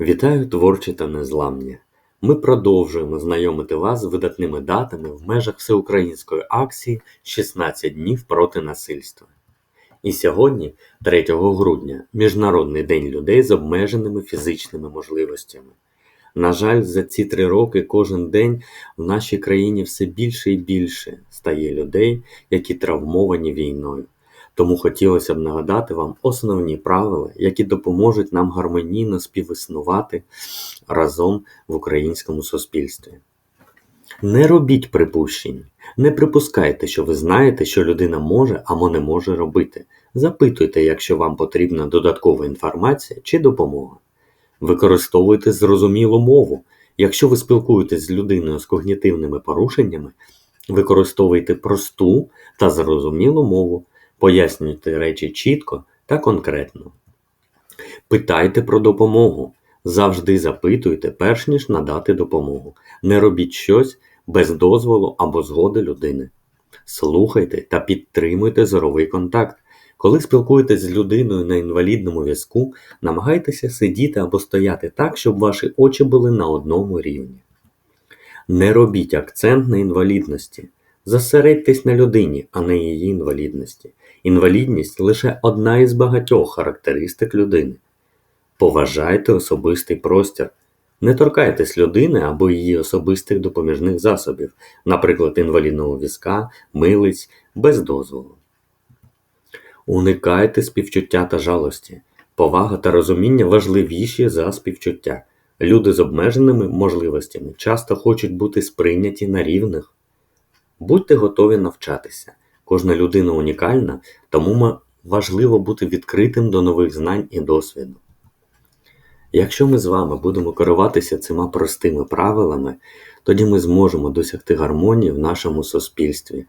Вітаю творчі та незламні! Ми продовжуємо знайомити вас з видатними датами в межах всеукраїнської акції «16 днів проти насильства. І сьогодні, 3 грудня, Міжнародний день людей з обмеженими фізичними можливостями. На жаль, за ці три роки кожен день в нашій країні все більше і більше стає людей, які травмовані війною. Тому хотілося б нагадати вам основні правила, які допоможуть нам гармонійно співіснувати разом в українському суспільстві. Не робіть припущень, не припускайте, що ви знаєте, що людина може або не може робити. Запитуйте, якщо вам потрібна додаткова інформація чи допомога. Використовуйте зрозумілу мову. Якщо ви спілкуєтесь з людиною з когнітивними порушеннями, використовуйте просту та зрозумілу мову. Пояснюйте речі чітко та конкретно. Питайте про допомогу. Завжди запитуйте, перш ніж надати допомогу. Не робіть щось без дозволу або згоди людини. Слухайте та підтримуйте зоровий контакт. Коли спілкуєтесь з людиною на інвалідному візку, намагайтеся сидіти або стояти так, щоб ваші очі були на одному рівні. Не робіть акцент на інвалідності. Зосередьтесь на людині, а не її інвалідності. Інвалідність лише одна із багатьох характеристик людини. Поважайте особистий простір. Не торкайтесь людини або її особистих допоміжних засобів, наприклад, інвалідного візка, милиць, без дозволу. Уникайте співчуття та жалості. Повага та розуміння важливіші за співчуття. Люди з обмеженими можливостями часто хочуть бути сприйняті на рівних. Будьте готові навчатися. Кожна людина унікальна, тому важливо бути відкритим до нових знань і досвіду. Якщо ми з вами будемо керуватися цими простими правилами, тоді ми зможемо досягти гармонії в нашому суспільстві